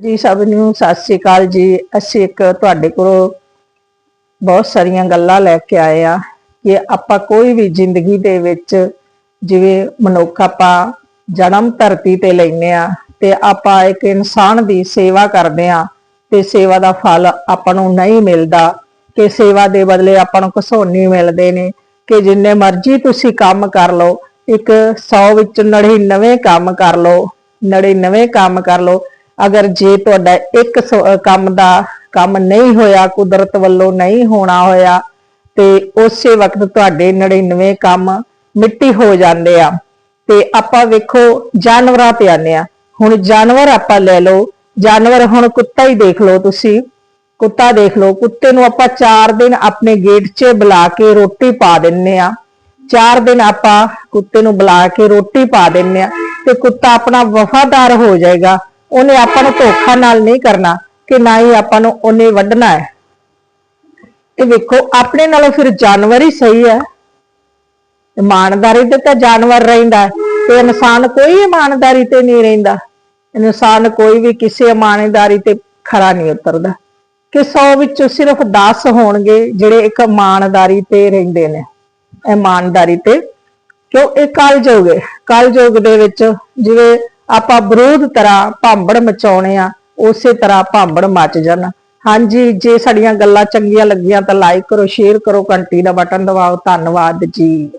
ਜੀ ਸਭ ਨੂੰ ਸਤਿ ਸ੍ਰੀ ਅਕਾਲ ਜੀ। ਅਸੀਂ ਇੱਕ ਤੁਹਾਡੇ ਕੋਲੋਂ ਬਹੁਤ ਸਾਰੀਆਂ ਗੱਲਾਂ ਲੈ ਕੇ ਆਏ ਆ ਕਿ ਆਪਾਂ ਕੋਈ ਵੀ ਜ਼ਿੰਦਗੀ ਦੇ ਵਿੱਚ ਜਿਵੇਂ ਮਨੁੱਖ ਆਪਾਂ ਜਨਮ ਧਰਤੀ ਤੇ ਲੈਨੇ ਆ ਤੇ ਆਪਾਂ ਇੱਕ ਇਨਸਾਨ ਦੀ ਸੇਵਾ ਕਰਦੇ ਆ ਤੇ ਸੇਵਾ ਦਾ ਫਲ ਆਪਾਂ ਨੂੰ ਨਹੀਂ ਮਿਲਦਾ ਕਿ ਸੇਵਾ ਦੇ ਬਦਲੇ ਆਪਾਂ ਨੂੰ ਘਸੋਨੀ ਮਿਲਦੇ ਨੇ ਕਿ ਜਿੰਨੇ ਮਰਜ਼ੀ ਤੁਸੀਂ ਕੰਮ ਕਰ ਲਓ, ਇੱਕ 100 ਵਿੱਚ 99 ਕੰਮ ਕਰ ਲਓ 99 ਕੰਮ ਕਰ ਲਓ ਅਗਰ ਜੇ ਤੁਹਾਡਾ ਇੱਕ ਸ- ਕੰਮ ਦਾ ਕੰਮ ਨਹੀਂ ਹੋਇਆ, ਕੁਦਰਤ ਵੱਲੋਂ ਨਹੀਂ ਹੋਣਾ ਹੋਇਆ, ਤੇ ਉਸੇ ਵਕਤ ਤੁਹਾਡੇ 99 ਕੰਮ ਮਿੱਟੀ ਹੋ ਜਾਂਦੇ ਆ। ਤੇ ਆਪਾਂ ਵੇਖੋ, ਜਾਨਵਰਾਂ ਤੇ ਆਨੇ ਆ। ਹੁਣ ਜਾਨਵਰ ਆਪਾਂ ਲੈ ਲਓ। ਜਾਨਵਰ ਹੁਣ ਕੁੱਤਾ ਹੀ ਦੇਖ ਲਓ ਤੁਸੀਂ। ਕੁੱਤਾ ਦੇਖ ਲਓ। ਕੁੱਤੇ ਨੂੰ ਆਪਾਂ 4 ਦਿਨ ਆਪਣੇ ਗੇਟ 'ਚ ਬੁਲਾ ਕੇ ਰੋਟੀ ਪਾ ਦਿੰਨੇ ਆ। 4 ਦਿਨ ਆਪਾਂ ਕੁੱਤੇ ਨੂੰ ਬੁਲਾ ਕੇ ਰੋਟੀ ਪਾ ਦਿੰਨੇ ਆ। ਤੇ ਕੁੱਤਾ ਆਪਣਾ ਵਫਾਦਾਰ ਹੋ ਜਾਏਗਾ। ਉਹਨੇ ਆਪਾਂ ਨੂੰ ਧੋਖਾ ਨਾਲ ਨਹੀਂ ਕਰਨਾ ਕਿ ਨਾ ਹੀ ਆਪਾਂ ਨੂੰ ਉਹਨੇ ਵੱਢਣਾ ਹੈ। ਤੇ ਵੇਖੋ, ਆਪਣੇ ਨਾਲੋਂ ਫਿਰ ਜਾਨਵਰ ਹੀ ਸਹੀ ਹੈ। ਇਮਾਨਦਾਰੀ ਤੇ ਤਾਂ ਜਾਨਵਰ ਰਹਿੰਦਾ ਤੇ ਇਨਸਾਨ ਕੋਈ ਇਮਾਨਦਾਰੀ ਤੇ ਨਹੀਂ ਰਹਿੰਦਾ। ਇਨਸਾਨ ਕੋਈ ਵੀ ਕਿਸੇ ਇਮਾਨਦਾਰੀ ਤੇ ਖਰਾ ਨਹੀਂ ਉਤਰਦਾ। ਕਿ 100 ਵਿੱਚੋਂ ਸਿਰਫ 10 ਹੋਣਗੇ ਜਿਹੜੇ ਇੱਕ ਇਮਾਨਦਾਰੀ ਤੇ ਰਹਿੰਦੇ ਨੇ। ਇਮਾਨਦਾਰੀ ਤੇ ਕਿਉਂ? ਇਹ ਕਲਯੁਗ ਹੈ। ਕਲਯੁਗ ਦੇ ਵਿੱਚ ਜਿਵੇਂ ਆਪਾਂ ਵਿਰੋਧ ਤਰ੍ਹਾਂ ਭਾਂਬੜ ਮਚਾਉਣੇ ਆ, ਉਸੇ ਤਰ੍ਹਾਂ ਭਾਂਬੜ ਮਚ ਜਾਣ। ਹਾਂਜੀ, ਜੇ ਸਾਡੀਆਂ ਗੱਲਾਂ ਚੰਗੀਆਂ ਲੱਗੀਆਂ ਤਾਂ ਲਾਈਕ ਕਰੋ ਸ਼ੇਅਰ ਕਰੋ, ਘੰਟੀ ਦਾ ਬਟਨ ਦਬਾਓ। ਧੰਨਵਾਦ ਜੀ।